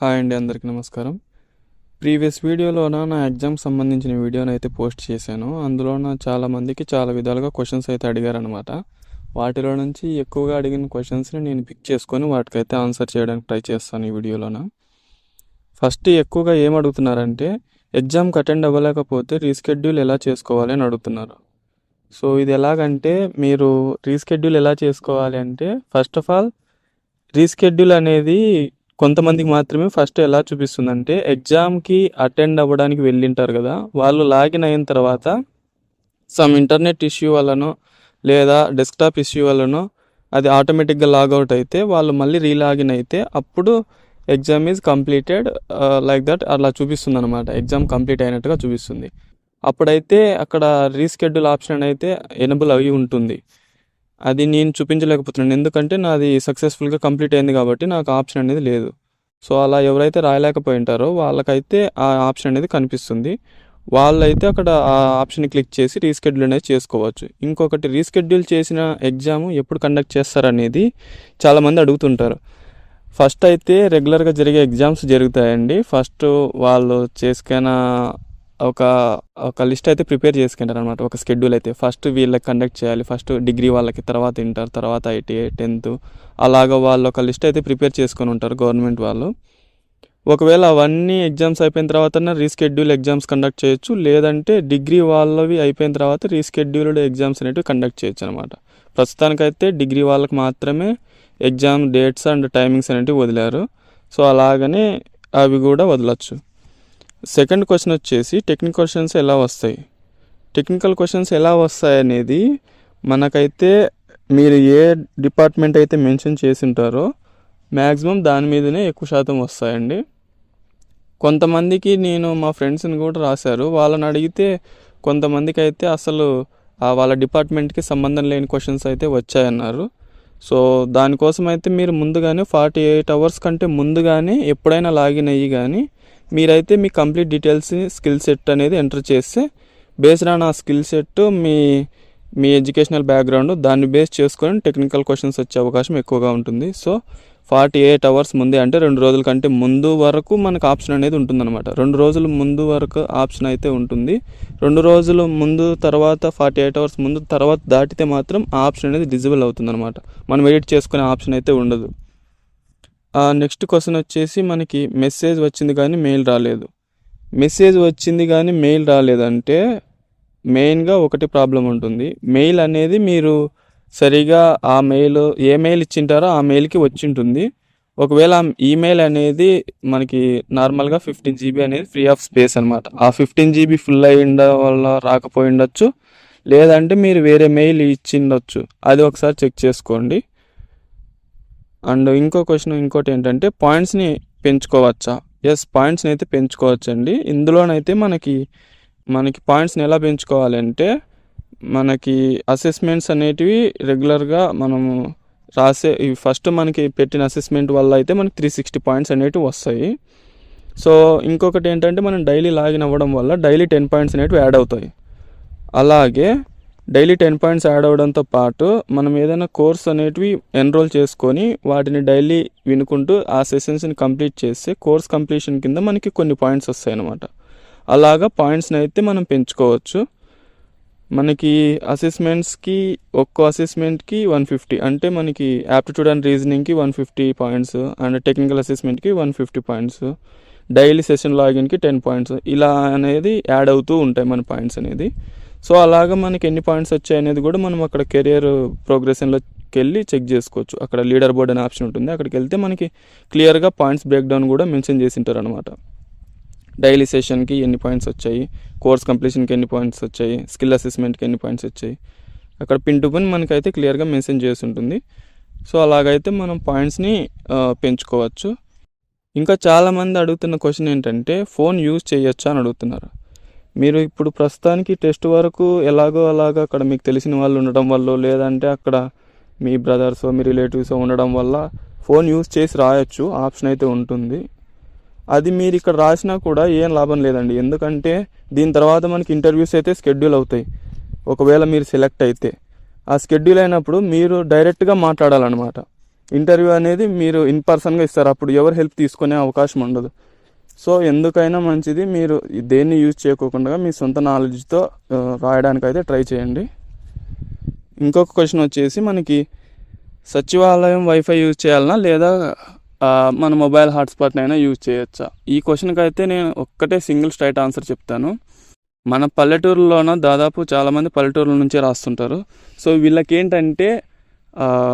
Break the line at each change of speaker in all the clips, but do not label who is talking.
Hi అండి అందరికీ నమస్కారం. ప్రీవియస్ వీడియోలోన నా ఎగ్జామ్ సంబంధించిన వీడియోని అయితే పోస్ట్ చేశాను. అందులో నా చాలా మందికి చాలా విధాలుగా క్వశ్చన్స్ అయితే అడిగారనమాట వాటిలో నుంచి ఎక్కువగా అడిగిన క్వశ్చన్స్ని నేను పిక్ చేసుకొని వాటికైతే ఆన్సర్ చేయడానికి ట్రై చేస్తాను ఈ వీడియోలోన. ఫస్ట్ ఎక్కువగా ఏం అడుగుతున్నారంటే ఎగ్జామ్కి అటెండ్ అవ్వలేకపోతే రీస్కెడ్యూల్ ఎలా చేసుకోవాలి అని అడుగుతున్నారు. సో ఇది ఎలాగంటే మీరు రీస్కెడ్యూల్ ఎలా చేసుకోవాలి అంటే ఫస్ట్ ఆఫ్ ఆల్ రీస్కెడ్యూల్ అనేది కొంతమందికి మాత్రమే ఫస్ట్ ఎలా చూపిస్తుందంటే ఎగ్జామ్కి అటెండ్ అవ్వడానికి వెళ్ళింటారు కదా వాళ్ళు లాగిన్ అయిన తర్వాత సమ్ ఇంటర్నెట్ ఇష్యూ వల్లనో లేదా డెస్క్టాప్ ఇష్యూ వల్లనో అది ఆటోమేటిక్గా లాగౌట్ అయితే వాళ్ళు మళ్ళీ రీలాగిన్ అయితే అప్పుడు exam is completed like that అలా చూపిస్తుంది అనమాట ఎగ్జామ్ కంప్లీట్ అయినట్టుగా చూపిస్తుంది. అప్పుడైతే అక్కడ రీస్కెడ్యూల్ ఆప్షన్ అయితే ఎనబుల్ అవి ఉంటుంది. అది నేను చూపించలేకపోతున్నాను. ఎందుకంటే నాది సక్సెస్ఫుల్గా కంప్లీట్ అయింది కాబట్టి నాకు ఆప్షన్ అనేది లేదు. సో అలా ఎవరైతే రాయలేకపోయి ఉంటారో వాళ్ళకైతే ఆ ఆప్షన్ అనేది కనిపిస్తుంది. వాళ్ళైతే అక్కడ ఆ ఆప్షన్ క్లిక్ చేసి రీస్కెడ్యూల్ అనేది చేసుకోవచ్చు. ఇంకొకటి రీస్కెడ్యూల్ చేసిన ఎగ్జామ్ ఎప్పుడు కండక్ట్ చేస్తారనేది చాలామంది అడుగుతుంటారు. ఫస్ట్ అయితే రెగ్యులర్గా జరిగే ఎగ్జామ్స్ జరుగుతాయండి. ఫస్ట్ వాళ్ళు చేసుకున్న ఒక ఒక లిస్ట్ అయితే ప్రిపేర్ చేసుకుంటారు అనమాట ఒక స్కెడ్యూల్ అయితే ఫస్ట్ వీళ్ళకి కండక్ట్ చేయాలి. ఫస్ట్ డిగ్రీ వాళ్ళకి తర్వాత ఇంటర్ తర్వాత ఐటీఐ టెన్త్. అలాగ వాళ్ళు ఒక లిస్ట్ అయితే ప్రిపేర్ చేసుకొని ఉంటారు గవర్నమెంట్ వాళ్ళు. ఒకవేళ అవన్నీ ఎగ్జామ్స్ అయిపోయిన తర్వాత రీస్కెడ్యూల్ ఎగ్జామ్స్ కండక్ట్ చేయొచ్చు. లేదంటే డిగ్రీ వాళ్ళవి అయిపోయిన తర్వాత రీస్కెడ్యూల్డ్ ఎగ్జామ్స్ అనేవి కండక్ట్ చేయొచ్చు అనమాట ప్రస్తుతానికైతే డిగ్రీ వాళ్ళకి మాత్రమే ఎగ్జామ్ డేట్స్ అండ్ టైమింగ్స్ అనేవి వదిలారు. సో అలాగనే అవి కూడా వదలచ్చు. సెకండ్ క్వశ్చన్ వచ్చేసి టెక్నికల్ క్వశ్చన్స్ ఎలా వస్తాయి? టెక్నికల్ క్వశ్చన్స్ ఎలా వస్తాయి అనేది మనకైతే మీరు ఏ డిపార్ట్మెంట్ అయితే మెన్షన్ చేసి ఉంటారో మ్యాక్సిమం దాని మీదనే ఎక్కువ శాతం వస్తాయండి. కొంతమందికి నేను మా ఫ్రెండ్స్ని కూడా రాశారు. వాళ్ళని అడిగితే కొంతమందికి అయితే అసలు ఆ వాళ్ళ డిపార్ట్మెంట్కి సంబంధం లేని క్వశ్చన్స్ అయితే వచ్చాయన్నారు. సో దానికోసం అయితే మీరు ముందుగానే ఫార్టీ ఎయిట్ అవర్స్ కంటే ముందుగానే ఎప్పుడైనా లాగిన్ అయ్యి కానీ మీరైతే మీ కంప్లీట్ డీటెయిల్స్ స్కిల్ సెట్ అనేది ఎంటర్ చేస్తే బేస్డ్ ఆన్ ఆ స్కిల్ సెట్ మీ మీ ఎడ్యుకేషనల్ బ్యాక్గ్రౌండ్ దాన్ని బేస్ చేసుకొని టెక్నికల్ క్వశ్చన్స్ వచ్చే అవకాశం ఎక్కువగా ఉంటుంది. సో ఫార్టీ ఎయిట్ అవర్స్ ముందే అంటే రెండు రోజుల కంటే ముందు వరకు మనకు ఆప్షన్ అనేది ఉంటుందన్నమాట. రెండు రోజుల ముందు వరకు ఆప్షన్ అయితే ఉంటుంది. రెండు రోజుల ముందు తర్వాత ఫార్టీ ఎయిట్ అవర్స్ ముందు తర్వాత దాటితే మాత్రం ఆ ఆప్షన్ అనేది డిజిబుల్ అవుతుందన్నమాట. మనం ఎడిట్ చేసుకునే ఆప్షన్ అయితే ఉండదు. నెక్స్ట్ క్వశ్చన్ వచ్చేసి మనకి మెసేజ్ వచ్చింది కానీ మెయిల్ రాలేదు. మెసేజ్ వచ్చింది కానీ మెయిల్ రాలేదంటే మెయిన్గా ఒకటి ప్రాబ్లం ఉంటుంది. మెయిల్ అనేది మీరు సరిగా ఆ మెయిల్ ఏ మెయిల్ ఇచ్చింటారో ఆ మెయిల్కి వచ్చి ఉంటుంది. ఒకవేళ ఈమెయిల్ అనేది మనకి నార్మల్గా ఫిఫ్టీన్ జీబీ అనేది ఫ్రీ ఆఫ్ స్పేస్ అనమాట ఆ ఫిఫ్టీన్ జీబీ ఫుల్ అయి వల్ల రాకపోయి ఉండొచ్చు లేదంటే మీరు వేరే మెయిల్ ఇచ్చిండొచ్చు అది ఒకసారి చెక్ చేసుకోండి. అండ్ ఇంకో క్వశ్చన్ ఇంకోటి ఏంటంటే పాయింట్స్ని పెంచుకోవచ్చా? ఎస్ పాయింట్స్ని అయితే పెంచుకోవచ్చండి. ఇందులోనైతే మనకి మనకి పాయింట్స్ని ఎలా పెంచుకోవాలంటే మనకి అసెస్మెంట్స్ అనేటివి రెగ్యులర్గా మనము రాసే ఈ ఫస్ట్ మనకి పెట్టిన అసెస్మెంట్ వల్ల అయితే మనకి త్రీ సిక్స్టీ పాయింట్స్ అనేటివి వస్తాయి. సో ఇంకొకటి ఏంటంటే మనం డైలీ లాగిన్ అవ్వడం వల్ల డైలీ టెన్ పాయింట్స్ అనేటివి యాడ్ అవుతాయి. అలాగే డైలీ టెన్ పాయింట్స్ యాడ్ అవ్వడంతో పాటు మనం ఏదైనా కోర్స్ అనేటివి ఎన్రోల్ చేసుకొని వాటిని డైలీ వినుకుంటూ ఆ సెషన్స్ని కంప్లీట్ చేస్తే కోర్స్ కంప్లీషన్ కింద మనకి కొన్ని పాయింట్స్ వస్తాయి అన్నమాట అలాగా పాయింట్స్ని అయితే మనం పెంచుకోవచ్చు. మనకి అసెస్మెంట్స్కి ఒక్కో అసెస్మెంట్కి వన్ ఫిఫ్టీ అంటే మనకి aptitude and రీజనింగ్కి one fifty points and technical అసెస్మెంట్కి one fifty points daily session లాగిన్కి ten points ఇలా అనేది యాడ్ అవుతూ ఉంటాయి మన పాయింట్స్ అనేది. సో అలాగ మనకి ఎన్ని పాయింట్స్ వచ్చాయి అనేది కూడా మనం అక్కడ కెరియర్ ప్రోగ్రెషన్లోకి వెళ్ళి చెక్ చేసుకోవచ్చు. అక్కడ లీడర్ బోర్డ్ అనే ఆప్షన్ ఉంటుంది. అక్కడికి వెళ్తే మనకి క్లియర్గా పాయింట్స్ బ్రేక్ డౌన్ కూడా మెన్షన్ చేసి ఉంటారు అనమాట డైలీ సెషన్కి ఎన్ని పాయింట్స్ వచ్చాయి? కోర్స్ కంప్లీషన్కి ఎన్ని పాయింట్స్ వచ్చాయి? స్కిల్ అసెస్మెంట్కి ఎన్ని పాయింట్స్ వచ్చాయి? అక్కడ పిన్ టు పిన్ మనకైతే క్లియర్గా మెన్షన్ చేసి ఉంటుంది సో అలాగైతే మనం పాయింట్స్ని పెంచుకోవచ్చు. ఇంకా చాలామంది అడుగుతున్న క్వశ్చన్ ఏంటంటే ఫోన్ యూజ్ చేయొచ్చా అని అడుగుతున్నారు. మీరు ఇప్పుడు ప్రస్తుతానికి టెస్ట్ వరకు ఎలాగో అలాగ అక్కడ మీకు తెలిసిన వాళ్ళు ఉండడం వల్ల లేదంటే అక్కడ మీ బ్రదర్స్ మీ రిలేటివ్స్ ఉండడం వల్ల ఫోన్ యూజ్ చేసి రాయొచ్చు ఆప్షన్ అయితే ఉంటుంది. అది మీరు ఇక్కడ రాసినా కూడా ఏం లాభం లేదండి. ఎందుకంటే దీని తర్వాత మనకి ఇంటర్వ్యూస్ అయితే షెడ్యూల్ అవుతాయి. ఒకవేళ మీరు సెలెక్ట్ అయితే. ఆ షెడ్యూల్ అయినప్పుడు మీరు డైరెక్ట్గా మాట్లాడాలన్నమాట. ఇంటర్వ్యూ అనేది మీరు ఇన్ పర్సన్గా ఇస్తారు. అప్పుడు ఎవరు హెల్ప్ తీసుకునే అవకాశం ఉండదు. సో ఎందుకైనా మంచిది. మీరు దేన్ని యూజ్ చేయకోకుండా మీ సొంత నాలెడ్జ్తో రాయడానికి అయితే ట్రై చేయండి. ఇంకొక క్వశ్చన్ వచ్చేసి మనకి సచివాలయం వైఫై యూజ్ చేయాలన్నా లేదా మన మొబైల్ హాట్స్పాట్ని అయినా యూజ్ చేయొచ్చా? ఈ క్వశ్చన్కి అయితే నేను ఒక్కటే సింగిల్ స్ట్రైట్ ఆన్సర్ చెప్తాను. మన పల్లెటూరులోన దాదాపు చాలామంది పల్లెటూరుల నుంచే రాస్తుంటారు. సో వీళ్ళకి ఏంటంటే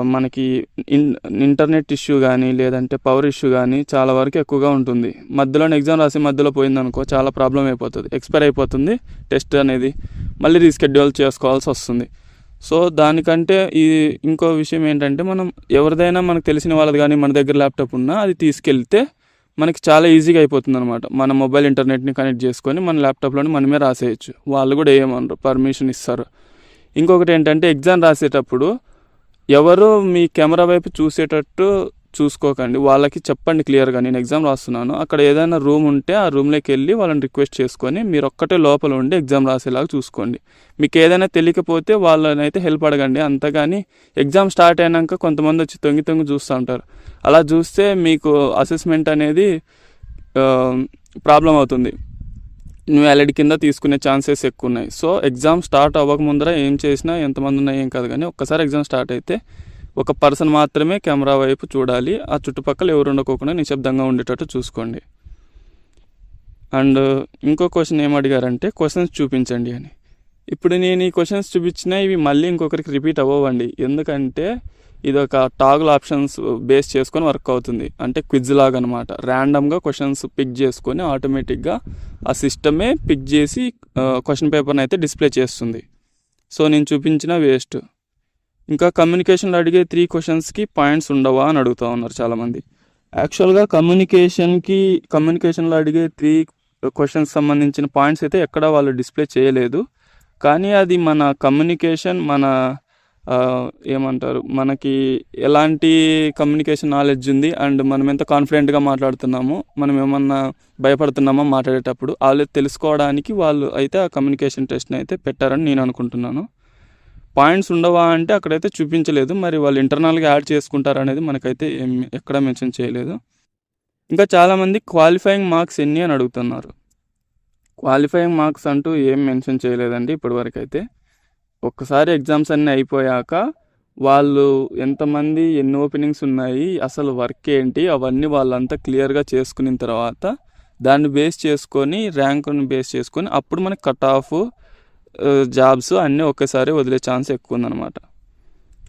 మనకి ఇన్ ఇంటర్నెట్ ఇష్యూ కానీ లేదంటే పవర్ ఇష్యూ కానీ చాలా వరకు ఎక్కువగా ఉంటుంది. మధ్యలోనే ఎగ్జామ్ రాసి మధ్యలో పోయిందనుకో చాలా ప్రాబ్లం అయిపోతుంది. ఎక్స్పైర్ అయిపోతుంది టెస్ట్ అనేది. మళ్ళీ రీస్కెడ్యూల్ చేసుకోవాల్సి వస్తుంది. సో దానికంటే ఈ ఇంకో విషయం ఏంటంటే మనం ఎవరిదైనా మనకు తెలిసిన వాళ్ళది కానీ మన దగ్గర ల్యాప్టాప్ ఉన్నా అది తీసుకెళ్తే మనకి చాలా ఈజీగా అయిపోతుంది అనమాట మన మొబైల్ ఇంటర్నెట్ని కనెక్ట్ చేసుకొని మన ల్యాప్టాప్లోని మనమే రాసేయచ్చు. వాళ్ళు కూడా ఏమనరు పర్మిషన్ ఇస్తారు. ఇంకొకటి ఏంటంటే ఎగ్జామ్ రాసేటప్పుడు ఎవరు మీ కెమెరా వైపు చూసేటట్టు చూసుకోకండి. వాళ్ళకి చెప్పండి క్లియర్గా. నేను ఎగ్జామ్ రాస్తున్నాను. అక్కడ ఏదైనా రూమ్ ఉంటే ఆ రూమ్లోకి వెళ్ళి వాళ్ళని రిక్వెస్ట్ చేసుకొని మీరు ఒక్కటే లోపల ఉండి ఎగ్జామ్ రాసేలాగా చూసుకోండి. మీకు ఏదైనా తెలియకపోతే వాళ్ళని అయితే హెల్ప్ అడగండి. అంతగాని ఎగ్జామ్ స్టార్ట్ అయినాక కొంతమంది వచ్చి తొంగి తొంగి చూస్తూ ఉంటారు. అలా చూస్తే మీకు అసెస్మెంట్ అనేది ప్రాబ్లం అవుతుంది. నువ్వు కింద తీసుకునే ఛాన్సెస్ ఎక్కువ ఉన్నాయి సో ఎగ్జామ్ స్టార్ట్ అవ్వక ముందర ఏం చేసినా ఎంతమంది ఉన్నాయి ఏం కాదు కానీ ఒక్కసారి ఎగ్జామ్ స్టార్ట్ అయితే ఒక పర్సన్ మాత్రమే కెమెరా వైపు చూడాలి. ఆ చుట్టుపక్కల ఎవరు ఉండకోకుండా నిశ్శబ్దంగా ఉండేటట్టు చూసుకోండి. అండ్ ఇంకో క్వశ్చన్ ఏం అడిగారంటే క్వశ్చన్స్ చూపించండి అని. ఇప్పుడు నేను ఈ క్వశ్చన్స్ చూపించినా ఇవి మళ్ళీ ఇంకొకరికి రిపీట్ అవ్వండి ఎందుకంటే ఇది ఒక టాగుల్ ఆప్షన్స్ బేస్ చేసుకొని వర్క్ అవుతుంది. అంటే క్విజ్ లాగా అనమాట ర్యాండమ్గా క్వశ్చన్స్ పిక్ చేసుకొని ఆటోమేటిక్గా ఆ సిస్టమే పిక్ చేసి క్వశ్చన్ పేపర్ని అయితే డిస్ప్లే చేస్తుంది. సో నేను చూపించిన వేస్ట్ ఇంకా కమ్యూనికేషన్లో అడిగే త్రీ క్వశ్చన్స్కి పాయింట్స్ ఉండవా అని అడుగుతూ ఉన్నారు చాలామంది. యాక్చువల్గా కమ్యూనికేషన్కి కమ్యూనికేషన్లో అడిగే త్రీ క్వశ్చన్స్ సంబంధించిన పాయింట్స్ అయితే ఎక్కడ వాళ్ళు డిస్ప్లే చేయలేదు. కానీ అది మన కమ్యూనికేషన్ మన ఏమంటారు? మనకి ఎలాంటి కమ్యూనికేషన్ నాలెడ్జ్ ఉంది? అండ్ మనం ఎంత కాన్ఫిడెంట్గా మాట్లాడుతున్నామో మనం ఏమన్నా భయపడుతున్నామో మాట్లాడేటప్పుడు వాళ్ళు తెలుసుకోవడానికి వాళ్ళు అయితే ఆ కమ్యూనికేషన్ టెస్ట్ని అయితే పెట్టారని నేను అనుకుంటున్నాను. పాయింట్స్ ఉండవా అంటే అక్కడైతే చూపించలేదు. మరి వాళ్ళు ఇంటర్నల్గా యాడ్ చేసుకుంటారు అనేది మనకైతే ఏం ఎక్కడ మెన్షన్ చేయలేదు. ఇంకా చాలామంది క్వాలిఫైయింగ్ మార్క్స్ ఎన్ని అని అడుగుతున్నారు. క్వాలిఫైయింగ్ మార్క్స్ అంటూ ఏం మెన్షన్ చేయలేదండి ఇప్పటివరకు అయితే ఒక్కసారి ఎగ్జామ్స్ అన్నీ అయిపోయాక వాళ్ళు ఎంతమంది ఎన్ని ఓపెనింగ్స్ ఉన్నాయి అసలు వర్క్ ఏంటి అవన్నీ వాళ్ళంతా క్లియర్గా చేసుకున్న తర్వాత దాన్ని బేస్ చేసుకొని ర్యాంకుని బేస్ చేసుకొని అప్పుడు మనకి కట్ ఆఫ్ జాబ్స్ అన్నీ ఒకేసారి వదిలే ఛాన్స్ ఎక్కువ ఉందన్నమాట.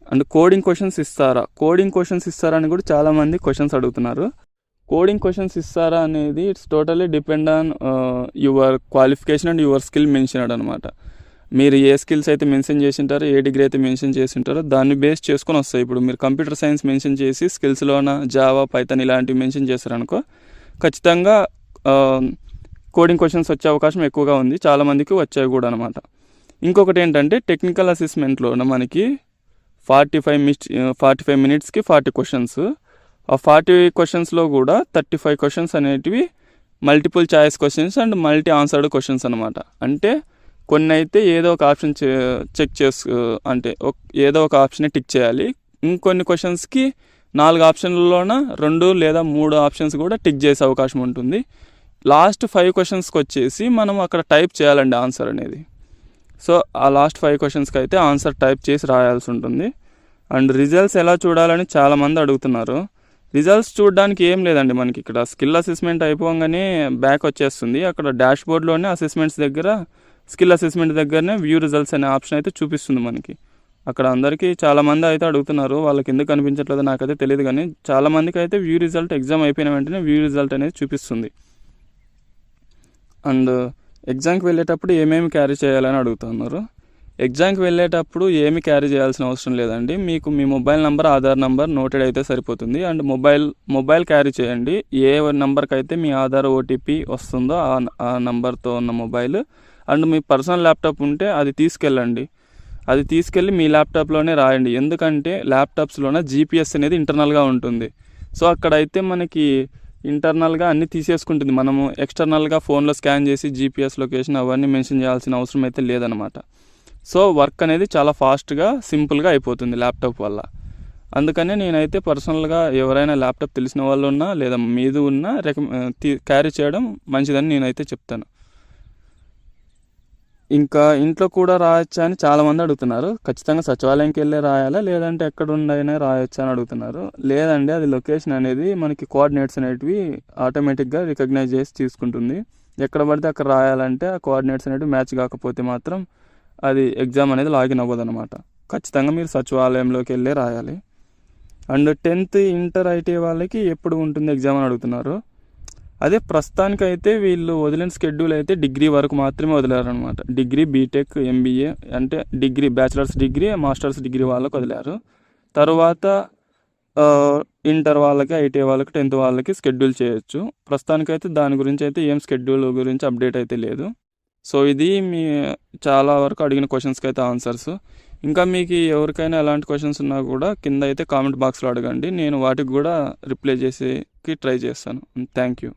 అండ్ కోడింగ్ క్వశ్చన్స్ ఇస్తారా? కోడింగ్ క్వశ్చన్స్ ఇస్తారా అని కూడా చాలామంది క్వశ్చన్స్ అడుగుతున్నారు. కోడింగ్ క్వశ్చన్స్ ఇస్తారా అనేది it's totally depend on your qualification and your skill mention అనమాట మీరు ఏ స్కిల్స్ అయితే మెన్షన్ చేసి ఉంటారో ఏ డిగ్రీ అయితే మెన్షన్ చేసి ఉంటారో దాన్ని బేస్ చేసుకొని వస్తాయి. ఇప్పుడు మీరు కంప్యూటర్ సైన్స్ మెన్షన్ చేసి స్కిల్స్లోన జావా పైథన్ ఇలాంటివి మెన్షన్ చేశారనుకో ఖచ్చితంగా కోడింగ్ క్వశ్చన్స్ వచ్చే అవకాశం ఎక్కువగా ఉంది. చాలామందికి వచ్చాయి కూడా అనమాట ఇంకొకటి ఏంటంటే టెక్నికల్ అసెస్మెంట్లో మనకి forty five miss forty five మినిట్స్కి ఫార్టీ క్వశ్చన్స్ ఆ ఫార్టీ క్వశ్చన్స్లో కూడా థర్టీ ఫైవ్ క్వశ్చన్స్ అనేటివి multiple choice questions and multi answered questions అనమాట అంటే కొన్ని అయితే ఏదో ఒక ఆప్షన్ చెక్ చేసు అంటే ఏదో ఒక ఆప్షన్ టిక్ చేయాలి. ఇంకొన్ని క్వశ్చన్స్కి నాలుగు ఆప్షన్లలోన రెండు లేదా మూడు ఆప్షన్స్ కూడా టిక్ చేసే అవకాశం ఉంటుంది. లాస్ట్ ఫైవ్ క్వశ్చన్స్కి వచ్చేసి మనం అక్కడ టైప్ చేయాలండి ఆన్సర్ అనేది. సో ఆ లాస్ట్ ఫైవ్ క్వశ్చన్స్కి అయితే ఆన్సర్ టైప్ చేసి రాయాల్సి ఉంటుంది. అండ్ రిజల్ట్స్ ఎలా చూడాలని చాలామంది అడుగుతున్నారు. రిజల్ట్స్ చూడడానికి ఏం లేదండి మనకి ఇక్కడ. స్కిల్ అసెస్మెంట్ అయిపోగానే బ్యాక్ వచ్చేస్తుంది. అక్కడ డాష్ బోర్డ్లోనే అసెస్మెంట్స్ దగ్గర స్కిల్ అసెస్మెంట్ దగ్గరనే వ్యూ రిజల్ట్స్ అనే ఆప్షన్ అయితే చూపిస్తుంది మనకి. అక్కడ అందరికీ చాలామంది అయితే అడుగుతున్నారు వాళ్ళకి ఎందుకు కనిపించట్లేదు నాకైతే తెలియదు కానీ చాలామందికి అయితే వ్యూ రిజల్ట్ ఎగ్జామ్ అయిపోయిన వెంటనే వ్యూ రిజల్ట్ అనేది చూపిస్తుంది. అండ్ ఎగ్జామ్కి వెళ్ళేటప్పుడు ఏమేమి క్యారీ చేయాలని అడుగుతున్నారు? ఎగ్జామ్కి వెళ్ళేటప్పుడు ఏమి క్యారీ చేయాల్సిన అవసరం లేదండి. మీకు మీ mobile number Aadhaar number noted అయితే సరిపోతుంది. అండ్ మొబైల్ మొబైల్ క్యారీ చేయండి. ఏ నెంబర్కి అయితే మీ ఆధార్ ఓటీపీ వస్తుందో ఆ ఆ నెంబర్తో ఉన్న మొబైల్ అండ్ మీ పర్సనల్ ల్యాప్టాప్ ఉంటే అది తీసుకెళ్ళండి. అది తీసుకెళ్ళి మీ ల్యాప్టాప్లోనే రాయండి. ఎందుకంటే ల్యాప్టాప్స్లోనే జీపీఎస్ అనేది ఇంటర్నల్గా ఉంటుంది. సో అక్కడైతే మనకి ఇంటర్నల్గా అన్ని తీసేసుకుంటుంది. మనము ఎక్స్టర్నల్గా ఫోన్లో స్కాన్ చేసి జీపీఎస్ లొకేషన్ అవన్నీ మెన్షన్ చేయాల్సిన అవసరం అయితే లేదనమాట. సో వర్క్ అనేది చాలా ఫాస్ట్గా సింపుల్గా అయిపోతుంది ల్యాప్టాప్ వల్ల. అందుకనే నేనైతే పర్సనల్గా ఎవరైనా ల్యాప్టాప్ తెలిసిన వాళ్ళు ఉన్నా లేదా మీది ఉన్నా రికమ క్యారీ చేయడం మంచిదని నేనైతే చెప్తాను. ఇంకా ఇంట్లో కూడా రాయొచ్చా అని చాలామంది అడుగుతున్నారు. ఖచ్చితంగా సచివాలయంకి వెళ్ళే రాయాలా? లేదంటే ఎక్కడ ఉండైనా రాయొచ్చా అని అడుగుతున్నారు. లేదండి అది లొకేషన్ అనేది మనకి కోఆర్డినేట్స్ అనేటివి ఆటోమేటిక్గా రికగ్నైజ్ చేసి తీసుకుంటుంది. ఎక్కడ పడితే అక్కడ రాయాలంటే ఆ కోఆర్డినేట్స్ అనేవి మ్యాచ్ కాకపోతే మాత్రం అది ఎగ్జామ్ అనేది లాగిన్ అవ్వదు అనమాట ఖచ్చితంగా మీరు సచివాలయంలోకి వెళ్ళే రాయాలి. అండ్ టెన్త్ ఇంటర్ ఐటీ వాళ్ళకి ఎప్పుడు ఉంటుంది ఎగ్జామ్ అని అడుగుతున్నారు? అదే ప్రస్తుతానికైతే వీళ్ళు వదిలిన స్కెడ్యూల్ అయితే డిగ్రీ వరకు మాత్రమే వదిలారనమాట డిగ్రీ బీటెక్ ఎంబీఏ అంటే degree bachelors degree masters degree వాళ్ళకు వదిలారు. తర్వాత ఇంటర్ వాళ్ళకి ఐటీ వాళ్ళకి టెన్త్ వాళ్ళకి స్కెడ్యూల్ చేయొచ్చు. ప్రస్తుతానికైతే దాని గురించి అయితే ఏం స్కెడ్యూల్ గురించి అప్డేట్ అయితే లేదు. సో ఇది మీ చాలా వరకు అడిగిన క్వశ్చన్స్కి అయితే ఆన్సర్స్ ఇంకా మీకు ఎవరికైనా ఎలాంటి క్వశ్చన్స్ ఉన్నా కూడా కింద అయితే కామెంట్ బాక్స్లో అడగండి. నేను వాటికి కూడా రిప్లై చేసేకి ట్రై చేస్తాను. Thank you